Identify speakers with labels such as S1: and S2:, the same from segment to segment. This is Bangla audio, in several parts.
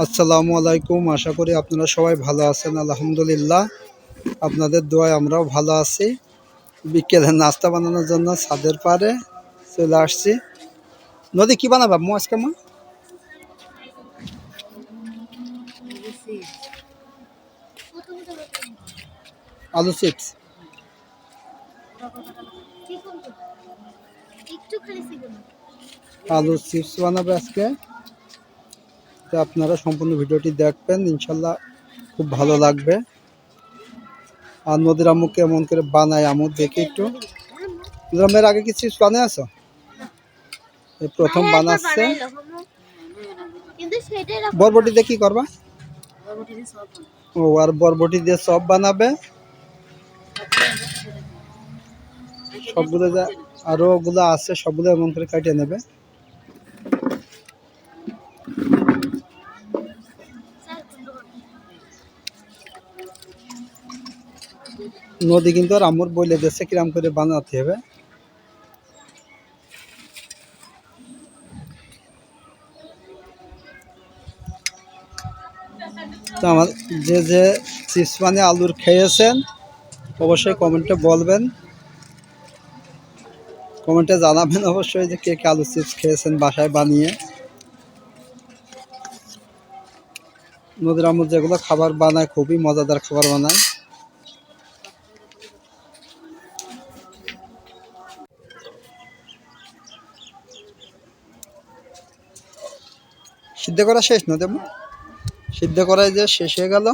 S1: আসসালামু আলাইকুম। আশা করি আপনারা সবাই ভালো আছেন, আলহামদুলিল্লাহ। আপনাদের দোয়ায় আমরাও ভালো আছি। বিকেলে নাস্তা বানানোর জন্য ছাদের পারে চলে আসছি। নদী কি বানাবা? মো আজকে মা? আলু চিপস। আলু চিপস বানাবে আজকে। তো আপনারা সম্পূর্ণ ভিডিওটি দেখবেন ইনশাল্লাহ খুব ভালো লাগবে। আর নদীর আম্মু কেমন করে বানায় আমু দেখি একটু। গ্রামের আগে কিছু বানায় আছো? এই প্রথম বানাচ্ছে বরবটি দিয়ে কি করবা? ও আর বরবটি দিয়ে সব বানাবে। সবগুলো যা আরও ওগুলো আছে সবগুলো এমন করে কাটিয়ে নেবে। নদী কিন্তু আর আমুর বইলে দিচ্ছে কিরাম করে বানাতে হবে। তো আমার যে যে চিপস মানে আলুর খেয়েছেন, অবশ্যই কমেন্টে বলবেন। কমেন্টে জানাবেন অবশ্যই যে কে কে আলু চিপস খেয়েছেন বাসায় বানিয়ে। নদীর আমুর যেগুলো খাবার বানায়, খুবই মজাদার খাবার বানায়। সিদ্ধ করা শেষ না দেবো সিদ্ধ করাই যে শেষ হয়ে গেল।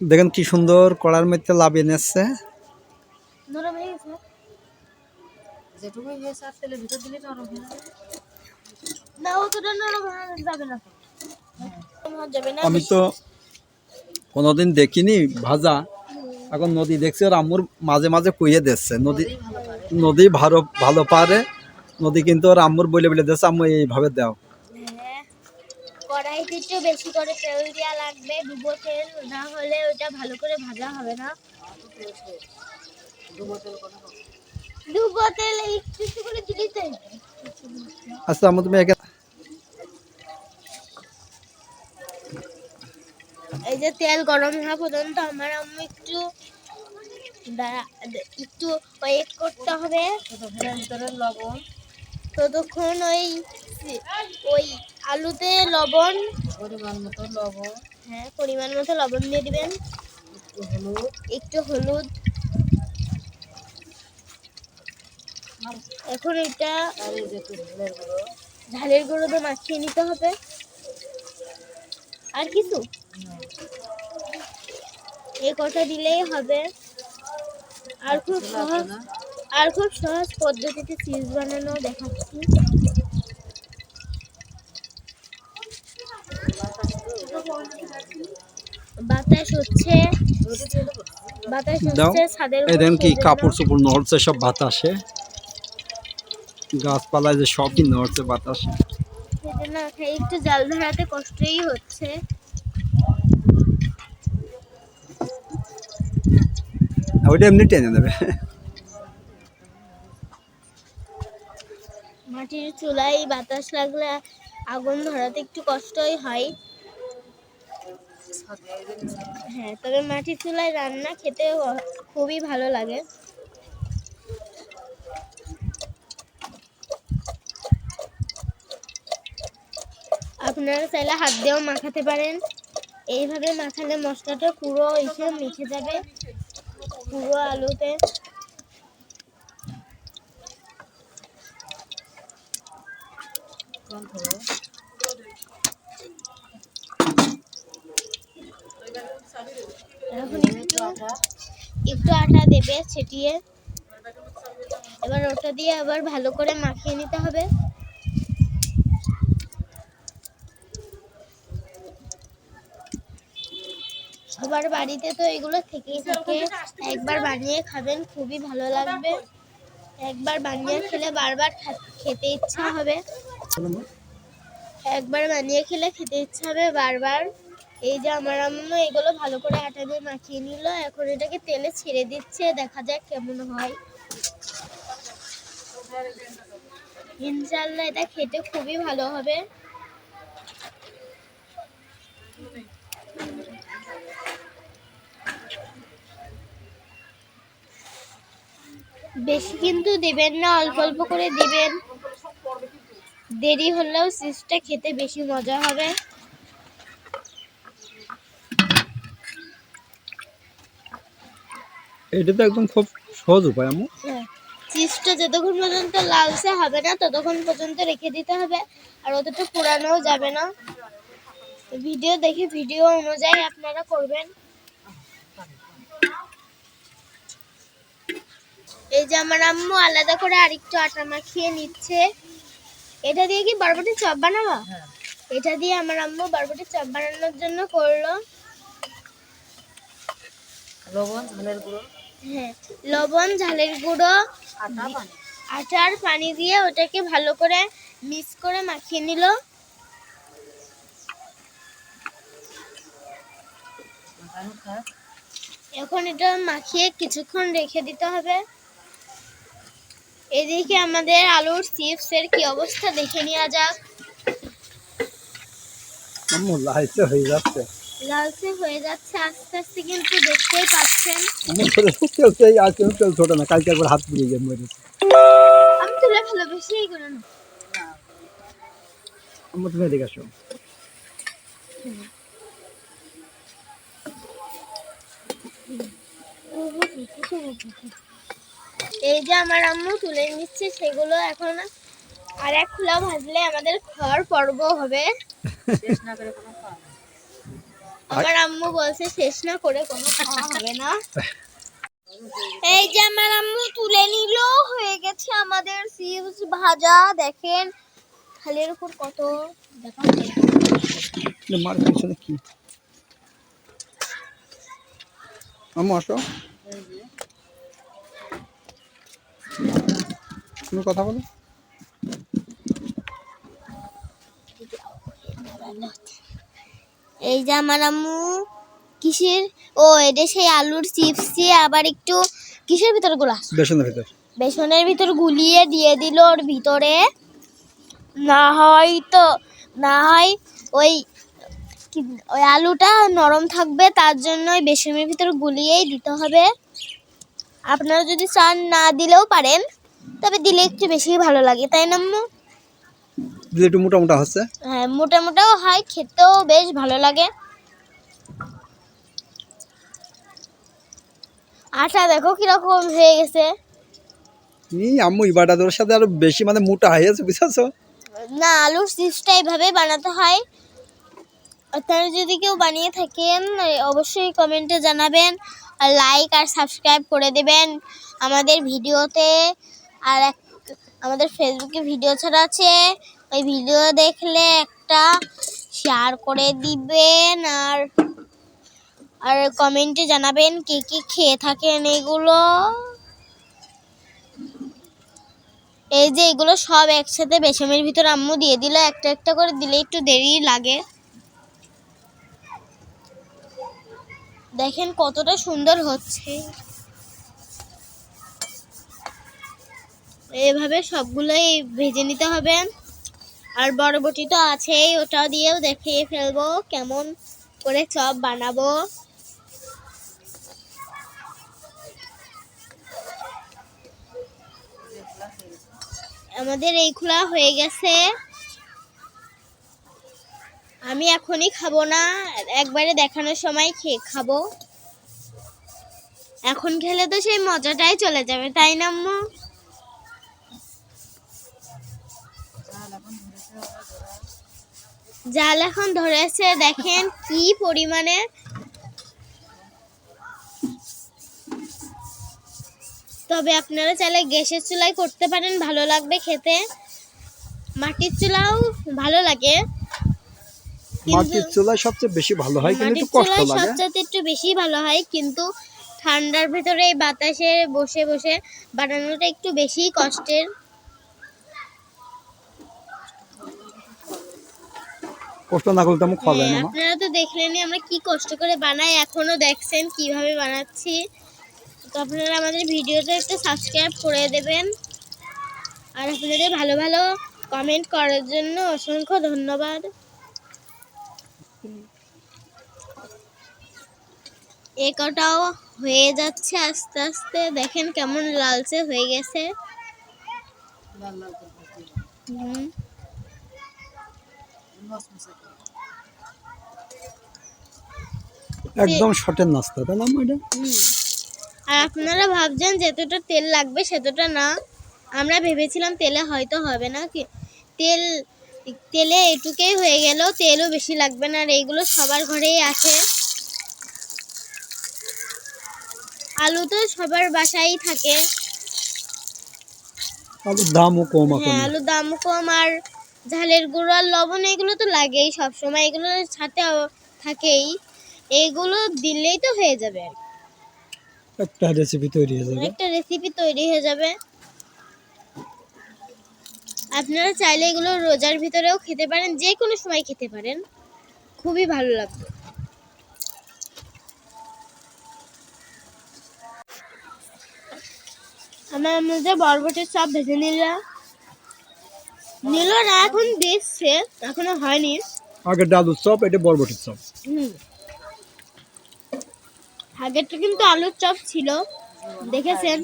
S1: দেখেন কি সুন্দর কড়ার মধ্যে লাভ এনেছে।
S2: যেটুকু হয়েছে আর ভিতর দিলে নরম হয়ে যাবে।
S1: আমি তো কোনোদিন দেখিনি ভাজা। এখন নদী দেখছি আর আম্মুর মাঝে মাঝে কুইয়ে দিচ্ছে নদী নদী ভালো ভালো পারে নদী কিন্তু ওর আম্মুর বলে বলে দিচ্ছে আম্মু এইভাবে দাও।
S3: হ্যাঁ কড়াইতে একটু বেশি করে তেল দেওয়া লাগবে ডুবো তেল না হলে ওটা ভালো করে ভাজা হবে না। ডুবো তেল একটু একটু করে দিলেই তো যাবে।
S1: আচ্ছা আম্মু তুমি
S3: এই যে তেল গরম হওয়া পর্যন্ত আমার আম্মু একটু একটু ওয়েট করতে হবে।
S2: লবণ
S3: ততক্ষণ ওই ওই আলুতে লবণ।
S2: পরিমাণ মতো লবণ
S3: হ্যাঁ পরিমাণ মতো লবণ দিয়ে দিবেন।
S2: একটু হলুদ।
S3: একটু হলুদ এখন এটা
S2: ঝোলের গুঁড়ো
S3: দিয়ে মাখিয়ে নিতে হবে। আর কিছু? এই কটা দিলেই হবে। আর খুব সহজ আর খুব সহজ পদ্ধতিতে চিজ বানানো দেখাচ্ছি। বাতাস হচ্ছে বাতাস হচ্ছে ছাদের
S1: এই কি কাপড় চোপড় নড়ছে সব বাতাসে। গাছপালায় যে সবই নড়ছে বাতাসে।
S3: একটু জাল ধরাতে কষ্টই হচ্ছে।
S1: ওইটা এমনি টেনে নেবে।
S3: মাটির চুলায় বাতাস লাগলে আগুন ধরাতে একটু কষ্টই হয়। হ্যাঁ তবে মাটির চুলায় রান্না খেতে খুবই ভালো লাগে। আপনারা চাইলে হাত দিয়েও মাখাতে পারেন। এইভাবে মাখালে মশলাটা পুরো এসে মিশে যাবে। পুরো আলুতে এখন একটু একটু আটা দেবে ছিটিয়ে। এবার ওটা দিয়ে আবার ভালো করে মাখিয়ে নিতে হবে। সবার বাড়িতে তো এগুলো থেকেই থাকে। একবার বানিয়ে খাবেন, খুবই ভালো লাগবে। একবার বানিয়ে খেলে বারবার খেতে ইচ্ছা হবে। একবার বানিয়ে খেলে খেতে ইচ্ছা হবে বারবার। এই যে আমার আম্মা এগুলো ভালো করে আটা দিয়ে মাখিয়ে নিল, এখন এটাকে তেলে ছেড়ে দিচ্ছে, দেখা যাক কেমন হয়। ইনশাল্লাহ এটা খেতে খুবই ভালো হবে। বেশি কিন্তু দিবেন না অল্প অল্প করে দিবেন। দেরি হলেও চিপসটা খেতে বেশি মজা হবে।
S1: এটা তো একদম খুব সহজ উপায় আম্মু।
S3: চিপসটা যতক্ষণ পর্যন্ত লালচে হবে না ততক্ষণ পর্যন্ত রেখে দিতে হবে আর অতটা পুরানোও যাবে না। ভিডিও দেখে ভিডিও অনুযায়ী আপনারা করবেন। এই যে আমার আম্মু আলাদা করে আরেকটু আটা মাখিয়ে নিচ্ছে। এটা দিয়ে কি বরবটি চপ বানাবো?
S2: হ্যাঁ।
S3: এটা দিয়ে আমার আম্মু বরবটি চপ বানানোর জন্য করল।
S2: লবণ ঝালের গুঁড়ো।
S3: হ্যাঁ লবণ ঝালের গুঁড়ো। আটার পানি দিয়ে ওটাকে ভালো করে মিক্স করে মাখিয়ে নিল। এখন এটা মাখিয়ে কিছুক্ষণ রেখে দিতে হবে। এদিকে আমাদের আলুর চিপসের কি অবস্থা দেখে নেওয়া যাক।
S1: আম্মু লাইতে হয়ে যাচ্ছে।
S3: লালচে হয়ে যাচ্ছে আস্তে আস্তে কিন্তু দেখতেই পাচ্ছেন।
S1: তেল আর কেউ তেল ছোট না কালকে একবার হাত পুড়িয়ে গিয়ে মরেছে
S3: আমি তুলে বেশি এই করে না।
S1: আম্মু তুমি এদিকে আসো।
S3: এই যে আমার আম্মু তুলে নিচ্ছে সেগুলো এখন আর এক খোলা ভাজলে আমাদের খাওয়ার পর্ব হবে।
S2: শেষ না করে কোনো খাওয়া নেই।
S3: আমার আম্মু বলছে শেষ না করে কোনো খাওয়া হবে না। এই যে আমার আম্মু তুলে নিল হয়ে গেছে আমাদের চিপস ভাজা। দেখেন থালের উপর কত দেখা
S1: মার পিছনে কি? আম্মু আসো
S2: এই যে
S1: তুমি কথা বলো।
S3: এই যে আমার আম্মু কিসের? ও এটা সেই আলুর চিপস দিয়ে আবার একটু কিসের ভিতর গোলা
S1: বেসনের ভিতর।
S3: বেসনের ভিতর গুলিয়ে দিয়ে দিল ওর ভিতরে। না হয় তো না হয় ওই ওই আলুটা নরম থাকবে তার জন্য ওই বেসনের ভিতর গুলিয়েই দিতে হবে। আপনারা যদি চান না দিলেও পারেন। তবে দিলে একটু বেশি ভালো লাগে তাই না আম্মু?
S1: দিলে একটু মোটা মোটা হচ্ছে?
S3: হ্যাঁ মোটা মোটাও হয় খেতেও বেশ ভালো লাগে। আটা দেখো কীরকম হয়ে গেছে।
S1: এই আম্মু ইবাটা তোর সাথে আরও বেশি মানে মোটা হয়ে গেছে বুঝছ?
S3: না আলুর চিপসটা এইভাবে বানাতে হয়। আপনারা যদি কেউ বানিয়ে থাকেন অবশ্যই কমেন্টে জানাবেন। আর লাইক আর সাবস্ক্রাইব করে দেবেন আমাদের ভিডিওতে আর এক আমাদের ফেসবুকে ভিডিও ছাড়া আছে। ওই ভিডিও দেখলে একটা শেয়ার করে দিবেন আর আর কমেন্টে জানাবেন কে কে খেয়ে থাকেন এগুলো। এই যে এগুলো সব একসাথে বেসমের ভিতর আম্মু দিয়ে দিল, একটা একটা করে দিলে একটু দেরি লাগে। দেখেন কতটা সুন্দর হচ্ছে। এভাবে সবগুলোই ভেজে নিতে হবে। আর বরবটি তো আছেই, ওটা দিয়েও দেখিয়ে ফেলব কেমন করে চপ বানাবো। আমাদের এই খোলা হয়ে গেছে। আমি এখনই খাব না, একবারে দেখানোর সময় খেয়ে খাব। এখন খেলে তো সেই মজাটাই চলে যাবে, তাই না
S2: জাল এখন ধরেছে
S3: দেখেন কি পরিমাণে। তবে আপনারা চাইলে গ্যাসের চুলাই করতে পারেন ভালো লাগবে খেতে। মাটির চুলাও ভালো লাগে।
S1: মাটির চুলায় সবচেয়ে বেশি ভালো হয় কিন্তু একটু কষ্ট লাগে।
S3: সবচেয়ে একটু বেশি ভালো হয় কিন্তু ঠান্ডার ভিতরে বাতাসে বসে বসে বানানোটা একটু বেশি কষ্টের।
S1: কষ্ট না করলে তেমন খাওয়া যায়
S3: হ্যাঁ,
S1: না
S3: আপনারা তো দেখলেনই আমরা কি কষ্ট করে বানাই এখনও দেখছেন কীভাবে বানাচ্ছি। তো আপনারা আমাদের ভিডিওটা একটু সাবস্ক্রাইব করে দেবেন। আর আপনাদের ভালো ভালো কমেন্ট করার জন্য অসংখ্য ধন্যবাদ। এ কটাও হয়ে যাচ্ছে আস্তে আস্তে। দেখেন কেমন লালচে হয়ে গেছে। হুম।
S1: একদম শর্টের নাস্তা তাই না
S3: হুম। আর আপনারা ভাবছেন যতটা তেল লাগবে সেতটা না। আমরা ভেবেছিলাম তেলে হয়তো হবে না কি তেল তেলে এটুকুই হয়ে গেল তেলও বেশি লাগবে না আর এইগুলো সবার ঘরেই আছে। আলু তো সবার বাসায় থাকে।
S1: আলুর দামও কম
S3: হ্যাঁ আলুর দাম কম আর ঝালের গুঁড়ো লবণ এগুলো তো লাগেই সব সময় এগুলো সাথে থাকেই। এগুলো দিলেই তো হয়ে যাবে।
S1: একটা রেসিপি তৈরি হয়ে যাবে।
S3: একটা রেসিপি তৈরি হয়ে যাবে। আপনারা চাইলে এগুলো রোজার ভিতরেও খেতে পারেন যে কোনো সময় খেতে পারেন। খুবই ভালো লাগবে। আমার আমাদের বরবটির সব ভেজে নিলাম। নিল এখন দেখছে এখনও হয়নি।
S1: আগে ডালুর চপ এটা বরবটির চপ।
S3: আগেরটা কিন্তু আলুর চপ ছিল দেখেছেন?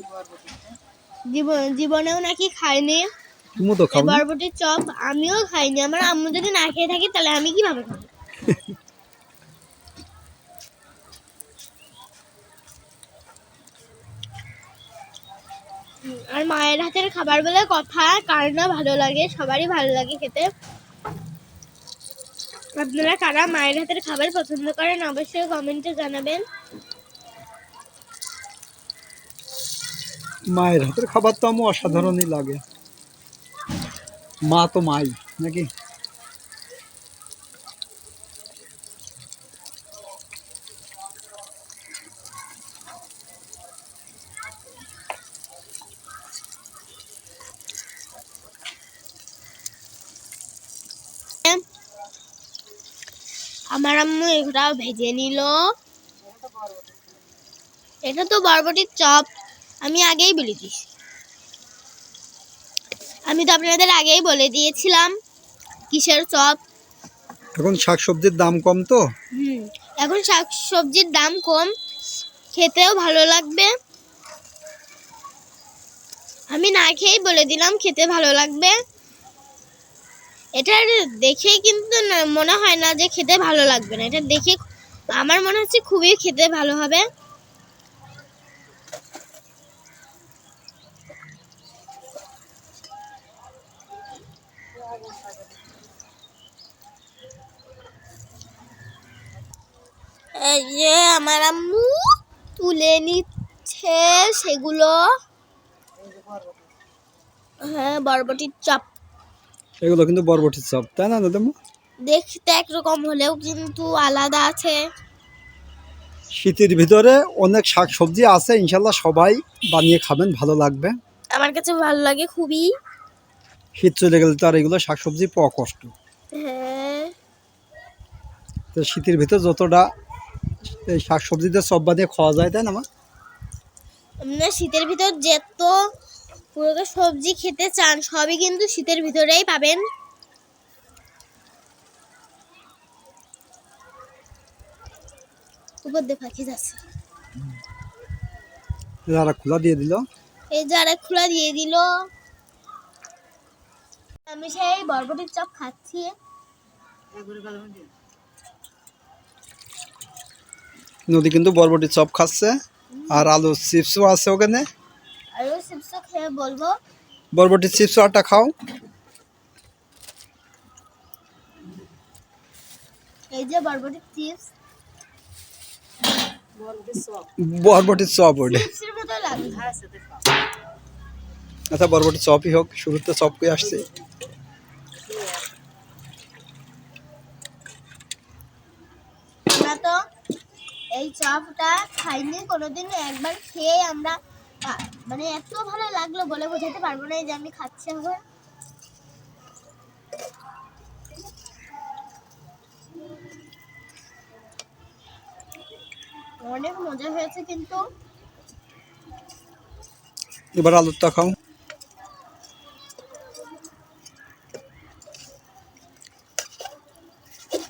S3: জীবন জীবনেও নাকি খাইনি।
S1: তুমি তো খাও
S3: বরবটির চপ আমিও খাইনি। আমার আম্মু যদি না খেয়ে থাকি তাহলে আমি কীভাবে খাব? আর মায়ের হাতের খাবার বলে কথা, কার না ভালো লাগে, সবারই ভালো লাগে খেতে। আপনারা কারা মায়ের হাতের খাবার পছন্দ করেন, অবশ্যই কমেন্টে জানাবেন।
S1: মায়ের হাতের খাবার তো আমার অসাধারণই লাগে। মা তো মাই, নাকি?
S3: আমার আম্মু এগুলা ভেজে নিল। এটা তো বরবটির চপ। আমি আগেই বলে দিয়েছি। আমি তো আপনাদের আগেই বলে দিয়েছিলাম কিসের চপ।
S1: এখন শাকসবজির দাম কম তো?
S3: হুম এখন শাক সবজির দাম কম। খেতেও ভালো লাগবে। আমি না খেয়েই বলে দিলাম খেতে ভালো লাগবে। এটা দেখেই কিন্তু মনে হয় না যে খেতে ভালো লাগবে না। এটা দেখে আমার মনে হচ্ছে খুবই খেতে ভালো হবে। যে আমার আম্মু তুলে নিচ্ছে সেগুলো। হ্যাঁ বরবটির চপ
S1: এগুলো কিন্তু বরবটির চপ তাই না দাদা
S3: দেখতে একরকম হলেও কিন্তু আলাদা আছে।
S1: শীতের ভিতরে অনেক শাক সবজি আছে ইনশাল্লাহ সবাই বানিয়ে খাবেন ভালো লাগবে।
S3: আমার কাছে ভালো লাগে খুবই।
S1: শীত চলে গেলে তো আর এগুলো শাক সবজি পাওয়া কষ্ট।
S3: হ্যাঁ।
S1: তো শীতের ভিতর যতটা এই শাক সবজিতে চপ বানিয়ে খাওয়া যায় তাই না
S3: আপনারা শীতের ভিতর যত পুরো সবজি খেতে চান সবই কিন্তু শীতের ভিতরেই পাবেন। উপর দিয়ে পাখি যাচ্ছে।
S1: যারা খোলা দিয়ে দিল।
S3: এই যারা খোলা দিয়ে দিল। আমি সেই বরবটির চপ খাচ্ছি।
S1: নদী কিন্তু বরবটির চপ খাচ্ছে। আর আলু চিপসও আছে ওখানে।
S3: আর চিপসও খেয়ে বলব।
S1: বরবটির চিপস আরটা খাও।
S3: এই যে বরবটির চিপস।
S2: বরবটির চপ।
S1: ওটা
S2: হ্যাঁ।
S1: আচ্ছা বরবটির চপই হোক শুরুতে চপ করে আসছে।
S3: আমরা তো এই চপটা খাইনি কোনোদিন একবার খেয়ে আমরা মানে এত ভালো লাগল বলে বোঝাতে পারব না যে আমি খাচ্ছি এখন। অনেক মজা হয়েছে কিন্তু।
S1: এবার আলুরটা খাও।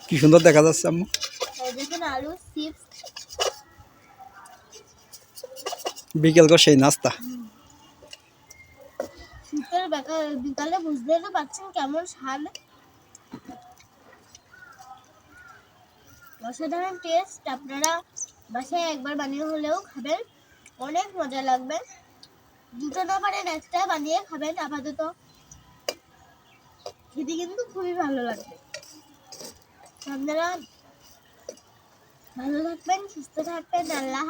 S1: কি সুন্দর দেখা যাচ্ছে আম্মু। বিকেল করে সেই নাস্তা।
S3: বিকালে বুঝতে তো পারছেন কেমন অসাধারণ টেস্ট আপনারা বাসায় একবার বানিয়ে হলেও খাবেন। অনেক মজা লাগবে। দুটো না পারেন একটা বানিয়ে খাবেন আপাতত। খেতে কিন্তু খুবই ভালো লাগবে। আপনারা ভালো থাকবেন, সুস্থ থাকবেন, আল্লাহ।